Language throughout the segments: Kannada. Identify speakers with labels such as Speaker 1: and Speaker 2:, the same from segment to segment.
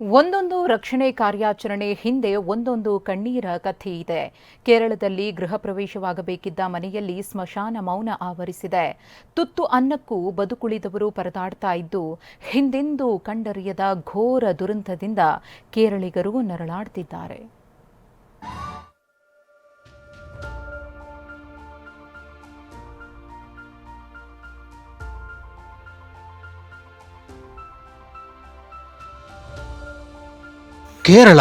Speaker 1: ಒಂದೊಂದು ರಕ್ಷಣೆ ಕಾರ್ಯಾಚರಣೆ ಹಿಂದೆ ಒಂದೊಂದು ಕಣ್ಣೀರ ಕಥೆ ಇದೆ. ಕೇರಳದಲ್ಲಿ ಗೃಹ ಪ್ರವೇಶವಾಗಬೇಕಿದ್ದ ಮನೆಯಲ್ಲಿ ಸ್ಮಶಾನ ಮೌನ ಆವರಿಸಿದೆ. ತುತ್ತು ಅನ್ನಕ್ಕೂ ಬದುಕುಳಿದವರು ಪರದಾಡ್ತಾ ಇದ್ದು, ಹಿಂದೆಂದೂ ಕಂಡರಿಯದ ಘೋರ ದುರಂತದಿಂದ ಕೇರಳಿಗರು ನರಳಾಡ್ತಿದ್ದಾರೆ.
Speaker 2: ಕೇರಳ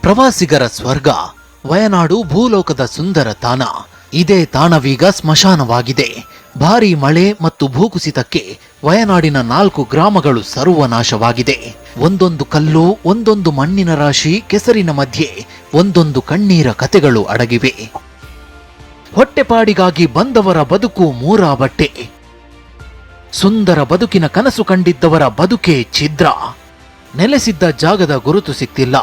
Speaker 2: ಪ್ರವಾಸಿಗರ ಸ್ವರ್ಗ, ವಯನಾಡು ಭೂಲೋಕದ ಸುಂದರ ತಾಣ. ಇದೇ ತಾಣವೀಗ ಸ್ಮಶಾನವಾಗಿದೆ. ಭಾರೀ ಮಳೆ ಮತ್ತು ಭೂಕುಸಿತಕ್ಕೆ ವಯನಾಡಿನ ನಾಲ್ಕು ಗ್ರಾಮಗಳು ಸರ್ವನಾಶವಾಗಿದೆ. ಒಂದೊಂದು ಕಲ್ಲು, ಒಂದೊಂದು ಮಣ್ಣಿನ ರಾಶಿ ಕೆಸರಿನ ಮಧ್ಯೆ, ಒಂದೊಂದು ಕಣ್ಣೀರ ಕತೆಗಳು ಅಡಗಿವೆ. ಹೊಟ್ಟೆಪಾಡಿಗಾಗಿ ಬಂದವರ ಬದುಕು ಮೂರಾ ಬಟ್ಟೆ ಸುಂದರ ಬದುಕಿನ ಕನಸು ಕಂಡಿದ್ದವರ ಬದುಕೇ ಛಿದ್ರ. ನೆಲೆಸಿದ್ದ ಜಾಗದ ಗುರುತು ಸಿಕ್ತಿಲ್ಲ.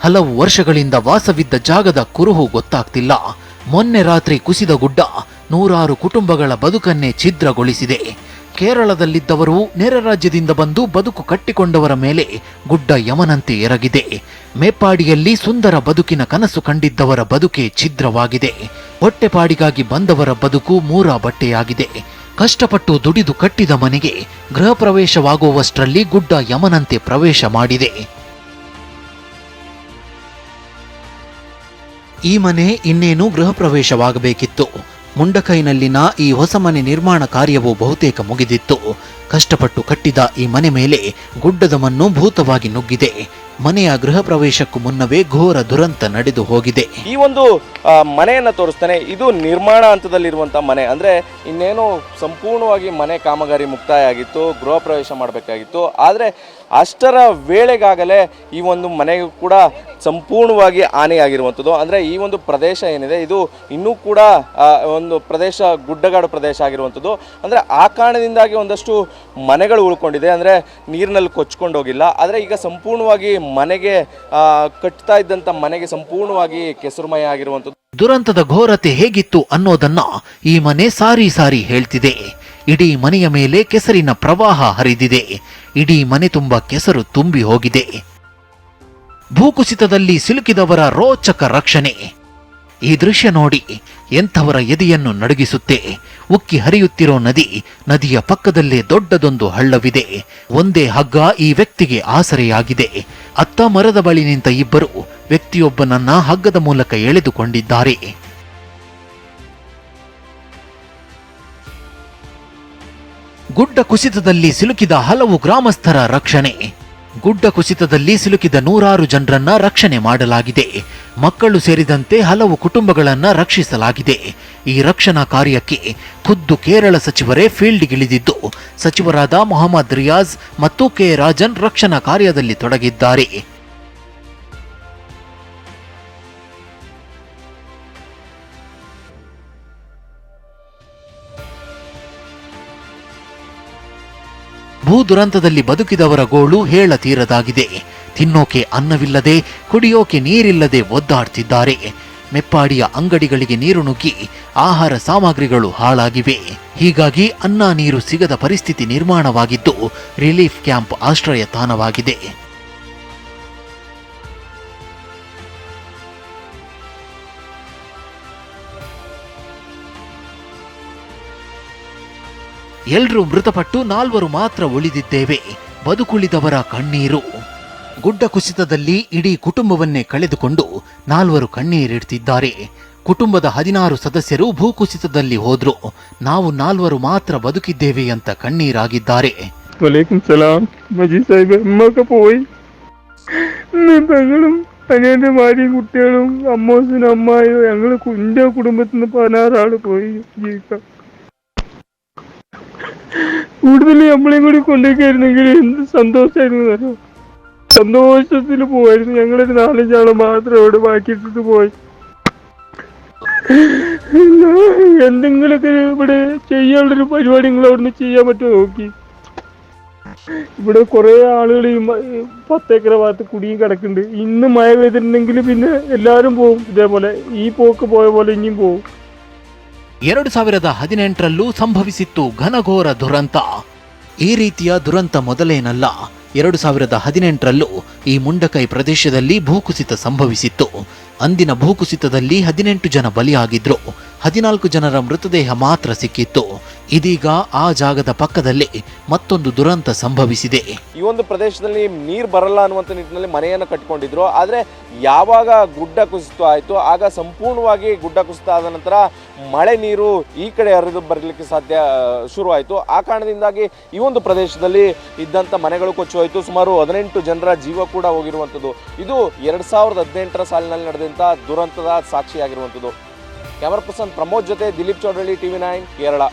Speaker 2: ಹಲವು ವರ್ಷಗಳಿಂದ ವಾಸವಿದ್ದ ಜಾಗದ ಕುರುಹು ಗೊತ್ತಾಗ್ತಿಲ್ಲ. ಮೊನ್ನೆ ರಾತ್ರಿ ಕುಸಿದ ಗುಡ್ಡ ನೂರಾರು ಕುಟುಂಬಗಳ ಬದುಕನ್ನೇ ಛಿದ್ರಗೊಳಿಸಿದೆ. ಕೇರಳದಲ್ಲಿದ್ದವರು ನೆರೆ ರಾಜ್ಯದಿಂದ ಬಂದು ಬದುಕು ಕಟ್ಟಿಕೊಂಡವರ ಮೇಲೆ ಗುಡ್ಡ ಯಮನಂತೆ ಎರಗಿದೆ. ಮೇಪಾಡಿಯಲ್ಲಿ ಸುಂದರ ಬದುಕಿನ ಕನಸು ಕಂಡಿದ್ದವರ ಬದುಕೆ ಛಿದ್ರವಾಗಿದೆ. ಹೊಟ್ಟೆಪಾಡಿಗಾಗಿ ಬಂದವರ ಬದುಕು ಮೂರ ಬಟ್ಟೆಯಾಗಿದೆ ಕಷ್ಟಪಟ್ಟು ದುಡಿದು ಕಟ್ಟಿದ ಮನೆಗೆ ಗೃಹ ಪ್ರವೇಶವಾಗುವಷ್ಟರಲ್ಲಿ ಗುಡ್ಡ ಯಮನಂತೆ ಪ್ರವೇಶ ಮಾಡಿದೆ. ಈ ಮನೆ ಇನ್ನೇನು ಗೃಹ ಪ್ರವೇಶವಾಗಬೇಕಿತ್ತು ಮುಂಡಕೈನಲ್ಲಿನ ಈ ಹೊಸ ಮನೆ ನಿರ್ಮಾಣ ಕಾರ್ಯವು ಬಹುತೇಕ ಮುಗಿದಿತ್ತು. ಕಷ್ಟಪಟ್ಟು ಕಟ್ಟಿದ ಈ ಮನೆ ಮೇಲೆ ಗುಡ್ಡದ ಮಣ್ಣು ಭೂತವಾಗಿ ನುಗ್ಗಿದೆ. ಮನೆಯ ಗೃಹ ಪ್ರವೇಶಕ್ಕೂ ಮುನ್ನವೇ ಘೋರ ದುರಂತ ನಡೆದು ಹೋಗಿದೆ.
Speaker 3: ಈ ಒಂದು ಮನೆಯನ್ನ ತೋರಿಸ್ತಾನೆ. ಇದು ನಿರ್ಮಾಣ ಹಂತದಲ್ಲಿರುವಂಥ ಮನೆ. ಅಂದರೆ ಇನ್ನೇನು ಸಂಪೂರ್ಣವಾಗಿ ಮನೆ ಕಾಮಗಾರಿ ಮುಕ್ತಾಯ ಆಗಿತ್ತು ಗೃಹ ಪ್ರವೇಶ ಮಾಡಬೇಕಾಗಿತ್ತು. ಆದರೆ ಅಷ್ಟರ ವೇಳೆಗಾಗಲೇ ಈ ಒಂದು ಮನೆಗೂ ಕೂಡ ಸಂಪೂರ್ಣವಾಗಿ ಹಾನಿಯಾಗಿರುವಂಥದ್ದು. ಅಂದರೆ ಈ ಒಂದು ಪ್ರದೇಶ ಏನಿದೆ, ಇದು ಇನ್ನೂ ಕೂಡ ಒಂದು ಪ್ರದೇಶ, ಗುಡ್ಡಗಾಡು ಪ್ರದೇಶ ಆಗಿರುವಂಥದ್ದು. ಅಂದರೆ ಆ ಕಾರಣದಿಂದಾಗಿ ಒಂದಷ್ಟು ಮನೆಗಳು ಉಳ್ಕೊಂಡಿದೆ. ಅಂದರೆ ನೀರಿನಲ್ಲಿ ಕೊಚ್ಕೊಂಡೋಗಿಲ್ಲ ಆದರೆ ಈಗ ಸಂಪೂರ್ಣವಾಗಿ ಮನೆಗೆ ಕಟ್ತಾ ಇದ್ದಂಥ ಮನೆಗೆ ಸಂಪೂರ್ಣವಾಗಿ ಕೆಸರುಮಯ ಆಗಿರುವಂಥದ್ದು.
Speaker 2: ದುರಂತದ ಘೋರತೆ ಹೇಗಿತ್ತು ಅನ್ನೋದನ್ನ ಈ ಮನೆ ಸಾರಿ ಸಾರಿ ಹೇಳ್ತಿದೆ. ಇಡೀ ಮನೆಯ ಮೇಲೆ ಕೆಸರಿನ ಪ್ರವಾಹ ಹರಿದಿದೆ. ಇಡೀ ಮನೆ ತುಂಬ ಕೆಸರು ತುಂಬಿ ಹೋಗಿದೆ. ಭೂಕುಸಿತದಲ್ಲಿ ಸಿಲುಕಿದವರ ರೋಚಕ ರಕ್ಷಣೆ. ಈ ದೃಶ್ಯ ನೋಡಿ ಎಂಥವರ ಎದೆಯನ್ನು ನಡುಗಿಸುತ್ತೆ? ಉಕ್ಕಿ ಹರಿಯುತ್ತಿರೋ ನದಿ, ನದಿಯ ಪಕ್ಕದಲ್ಲೇ ದೊಡ್ಡದೊಂದು ಹಳ್ಳವಿದೆ. ಒಂದೇ ಹಗ್ಗ ಈ ವ್ಯಕ್ತಿಗೆ ಆಸರೆಯಾಗಿದೆ. ಅತ್ತ ಮರದ ಬಳಿ ನಿಂತ ಇಬ್ಬರು ವ್ಯಕ್ತಿಯೊಬ್ಬನನ್ನ ಹಗ್ಗದ ಮೂಲಕ ಎಳೆದುಕೊಂಡಿದ್ದಾರೆ. ಗುಡ್ಡ ಕುಸಿತದಲ್ಲಿ ಸಿಲುಕಿದ ಹಲವು ಗ್ರಾಮಸ್ಥರ ರಕ್ಷಣೆ. ಗುಡ್ಡ ಕುಸಿತದಲ್ಲಿ ಸಿಲುಕಿದ ನೂರಾರು ಜನರನ್ನ ರಕ್ಷಣೆ ಮಾಡಲಾಗಿದೆ. ಮಕ್ಕಳು ಸೇರಿದಂತೆ ಹಲವು ಕುಟುಂಬಗಳನ್ನ ರಕ್ಷಿಸಲಾಗಿದೆ. ಈ ರಕ್ಷಣಾ ಕಾರ್ಯಕ್ಕೆ ಖುದ್ದು ಕೇರಳ ಸಚಿವರೇ ಫೀಲ್ಡ್ಗಿಳಿದಿದ್ದು ಸಚಿವರಾದ ಮೊಹಮ್ಮದ್ ರಿಯಾಜ್ ಮತ್ತು ಕೆ ರಾಜನ್ ರಕ್ಷಣಾ ಕಾರ್ಯದಲ್ಲಿ ತೊಡಗಿದ್ದಾರೆ. ಭೂ ದುರಂತದಲ್ಲಿ ಬದುಕಿದವರ ಗೋಳು ಹೇಳ ತೀರದಾಗಿದೆ. ತಿನ್ನೋಕೆ ಅನ್ನವಿಲ್ಲದೆ, ಕುಡಿಯೋಕೆ ನೀರಿಲ್ಲದೆ ಒದ್ದಾಡ್ತಿದ್ದಾರೆ. ಮೆಪ್ಪಾಡಿಯ ಅಂಗಡಿಗಳಿಗೆ ನೀರು ನುಗ್ಗಿ ಆಹಾರ ಸಾಮಗ್ರಿಗಳು ಹಾಳಾಗಿವೆ. ಹೀಗಾಗಿ ಅನ್ನ ನೀರು ಸಿಗದ ಪರಿಸ್ಥಿತಿ ನಿರ್ಮಾಣವಾಗಿದ್ದು, ರಿಲೀಫ್ ಕ್ಯಾಂಪ್ ಆಶ್ರಯ ತಾಣವಾಗಿದೆ ಎಲ್ಲರೂ ಮೃತಪಟ್ಟು ನಾಲ್ವರು ಮಾತ್ರ ಉಳಿದಿದ್ದೇವೆ. ಬದುಕುಳಿದವರ ಕಣ್ಣೀರು. ಗುಡ್ಡ ಕುಸಿತದಲ್ಲಿ ಇಡೀ ಕುಟುಂಬವನ್ನೇ ಕಳೆದುಕೊಂಡು ನಾಲ್ವರು ಕಣ್ಣೀರಿಡ್ತಿದ್ದಾರೆ. ಕುಟುಂಬದ ಹದಿನಾರು ಸದಸ್ಯರು ಭೂಕುಸಿತದಲ್ಲಿ ಹೋದ್ರು. ನಾವು ನಾಲ್ವರು ಮಾತ್ರ ಬದುಕಿದ್ದೇವೆ ಅಂತ
Speaker 4: ಕಣ್ಣೀರಾಗಿದ್ದಾರೆ. പതിനെട്ട് ഭാര്യയും കൂടുതൽ നമ്മളെയും കൂടി കൊണ്ടേക്കായിരുന്നെങ്കിൽ എന്ത് സന്തോഷമായിരുന്നു അറിയോ സന്തോഷത്തിൽ പോയിരുന്നു ഞങ്ങളൊരു നാലഞ്ചാൾ മാത്രം അവിടെ ബാക്കിയിട്ടിട്ട് പോയി. എന്തെങ്കിലുമൊക്കെ ഇവിടെ ചെയ്യാനുള്ളൊരു പരിപാടി നിങ്ങൾ അവിടുന്ന് ചെയ്യാൻ പറ്റുമോ നോക്കി. ഇവിടെ കുറെ ആളുകൾ ഈ പത്തേക്കർ ഭാഗത്ത് കുടിയും കിടക്കുന്നുണ്ട്. ഇന്ന് മഴ പെയ്തിട്ടുണ്ടെങ്കിൽ പിന്നെ എല്ലാവരും പോകും ഇതേപോലെ ഈ പോക്ക് പോയ പോലെ ഇനിയും പോകും
Speaker 2: ಎರಡು ಸಾವಿರದ ಹದಿನೆಂಟರಲ್ಲೂ ಸಂಭವಿಸಿತ್ತು ಘನಘೋರ ದುರಂತ. ಈ ರೀತಿಯ ದುರಂತ ಮೊದಲೇನಲ್ಲ, ಎರಡು ಸಾವಿರದ ಹದಿನೆಂಟರಲ್ಲೂ ಈ ಮುಂಡಕೈ ಪ್ರದೇಶದಲ್ಲಿ ಭೂಕುಸಿತ ಸಂಭವಿಸಿತ್ತು. ಅಂದಿನ ಭೂಕುಸಿತದಲ್ಲಿ ಹದಿನೆಂಟು ಜನ ಬಲಿಯಾಗಿದ್ರು, ಹದಿನಾಲ್ಕು ಜನರ ಮೃತದೇಹ ಮಾತ್ರ ಸಿಕ್ಕಿತ್ತು. ಇದೀಗ ಆ ಜಾಗದ ಪಕ್ಕದಲ್ಲಿ ಮತ್ತೊಂದು ದುರಂತ ಸಂಭವಿಸಿದೆ.
Speaker 3: ಈ ಒಂದು ಪ್ರದೇಶದಲ್ಲಿ ನೀರು ಬರಲ್ಲ ಅನ್ನುವಂಥ ನಿಟ್ಟಿನಲ್ಲಿ ಮನೆಯನ್ನು ಕಟ್ಕೊಂಡಿದ್ರು. ಆದರೆ ಯಾವಾಗ ಗುಡ್ಡ ಕುಸಿತ ಆಯಿತು, ಆಗ ಸಂಪೂರ್ಣವಾಗಿ ಗುಡ್ಡ ಕುಸಿತ ಆದ ನಂತರ ಮಳೆ ನೀರು ಈ ಕಡೆ ಹರಿದು ಬರಲಿಕ್ಕೆ ಸಾಧ್ಯ ಶುರುವಾಯಿತು. ಆ ಕಾರಣದಿಂದಾಗಿ ಈ ಒಂದು ಪ್ರದೇಶದಲ್ಲಿ ಇದ್ದಂಥ ಮನೆಗಳು ಕೊಚ್ಚು ಹೋಯಿತು ಸುಮಾರು ಹದಿನೆಂಟು ಜನರ ಜೀವ ಕೂಡ ಹೋಗಿರುವಂಥದ್ದು ಇದು ಎರಡು ಸಾವಿರದ ಹದಿನೆಂಟರ ಸಾಲಿನಲ್ಲಿ ನಡೆದಂಥ ದುರಂತದ ಸಾಕ್ಷಿಯಾಗಿರುವಂಥದ್ದು ಕ್ಯಾಮರಾ ಪರ್ಸನ್ ಪ್ರಮೋದ್ ಜೊತೆ ದಿಲೀಪ್ ಚೌಡಳ್ಳಿ ಟಿವಿ ನೈನ್, ಕೇರಳ.